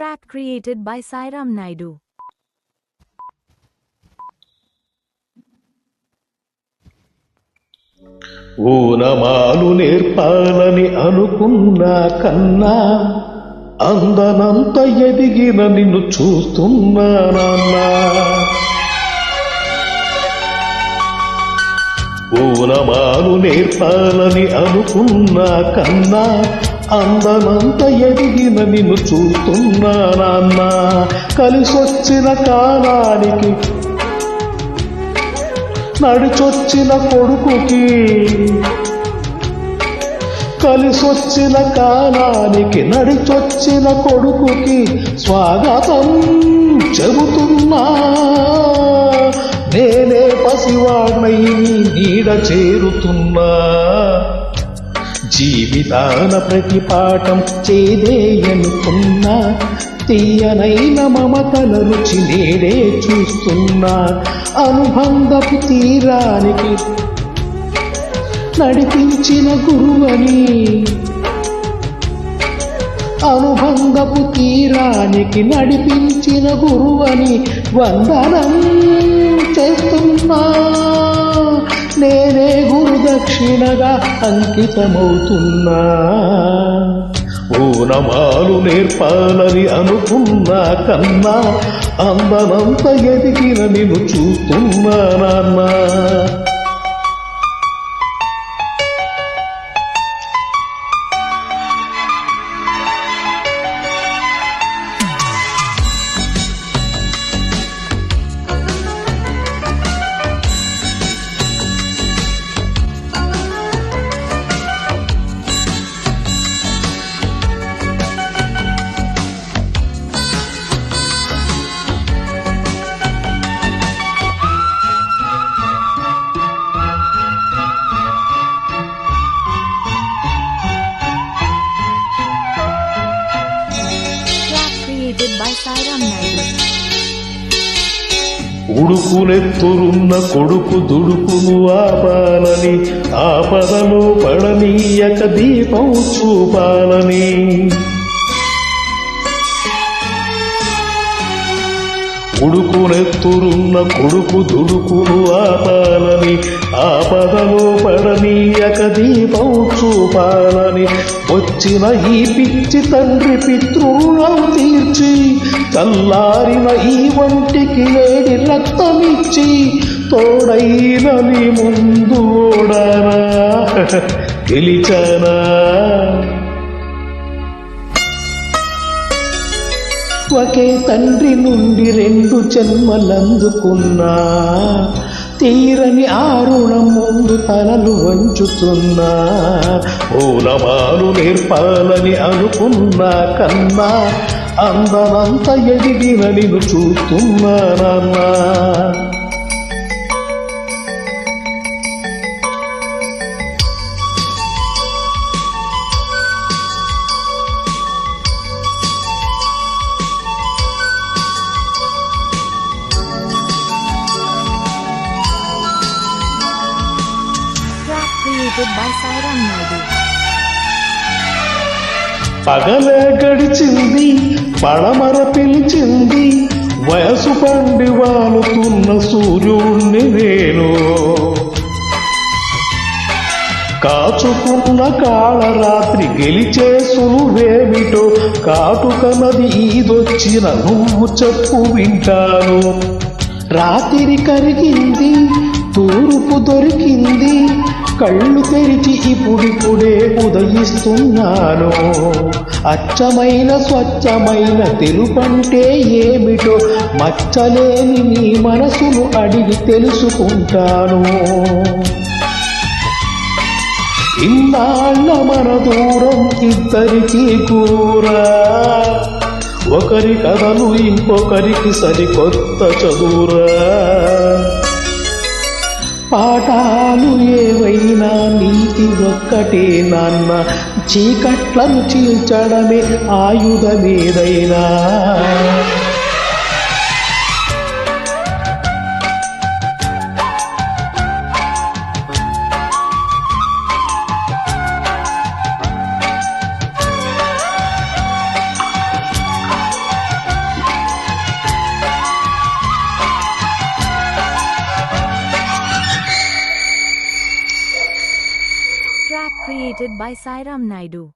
Track created by Sairam Naidu. ఊనమాలు నేర్పాలని అనుకున్నా కన్నా అందనంత ఎదిగిన నిన్ను చూస్తున్నానన్నా ఊనమాలు నేర్పాలని అనుకున్నా కన్నా అందనంత ఎదిగిన నిన్ను చూస్తున్నానన్నా కలిసొచ్చిన కాలానికి నడిచొచ్చిన కొడుకుకి కలిసొచ్చిన కాలానికి నడిచొచ్చిన కొడుకుకి స్వాగతం చెబుతున్నా. నేనే పసివాణ్ణై నీడ చేరుతున్నా జీవితాన ప్రతిపాఠం చేదేయనుకున్నా తీయనైన మమతల రుచి నేడే చూస్తున్నా అనుబంధపు తీరానికి నడిపించిన గురువని అనుబంధపు తీరానికి నడిపించిన గురువని వందనం చేస్తున్నా. నేనే గురుదక్షిణగా అంకితమవుతున్నా. ఊనమాలు నేర్పాలని అనుకున్నా కన్నా అందనంత ఎదిగిన నిన్ను చూస్తున్నా నాన్నా. బై సాయిరామ్ నాయుడు ఉడుకునెత్తురున్న కొడుకు దుడుకును ఆపాలని ఆపదలో పడనీయక దీపం చూపాలని. ఉడుకునెత్తురున్న కొడుకు దుడుకును ఆప పడనీయక దీపం చూపాలని వచ్చిన ఈ పిచ్చి తండ్రి పితృణం తీర్చి చల్లారిన ఈ వంటికి వేడి రక్తమిచ్చి తోడైన నీ ముందు ఓడనా? గెలిచనా? ఒకే తండ్రి నుండి రెండు జన్మలందుకున్నా తీరని ఆరుణం ముందు తలలు వంచుతున్నా. పూలమాలు నేర్పాలని అనుకున్నా కన్నా అందనంత ఎదిగిన నిన్ను చూస్తున్నానన్నా నాన్నా బై సాయిరామ్ నాయుడు. పగలే గడిచింది పడమర పిలిచింది వయసు పండి వాలుతున్న సూర్యుణ్ణి నేను. కాచుకున్న కాళరాత్రి గెలిచే సులువేమిటో కాటుక నది ఈదొచ్చిన నువ్వు చెప్పు వింటాను. రాత్రి కరిగింది తూర్పు దొరికింది కళ్ళు తెరిచి ఇప్పుడిప్పుడే ఉదయిస్తున్నాను. అచ్చమైన స్వచ్ఛమైన తెలుపంటే ఏమిటో మచ్చలేని నీ మనసును అడిగి తెలుసుకుంటాను. ఇన్నాళ్ళ మన దూరం ఇద్దరికీ కూరా. ఒకరి కథలు ఇంకొకరికి సరికొత్త చదువురా. పాఠాలు ఏవైనా నీతి ఒక్కటే నాన్న చీకట్లను చీల్చడమే ఆయుధమేదైనా? Created by Sairam Naidu.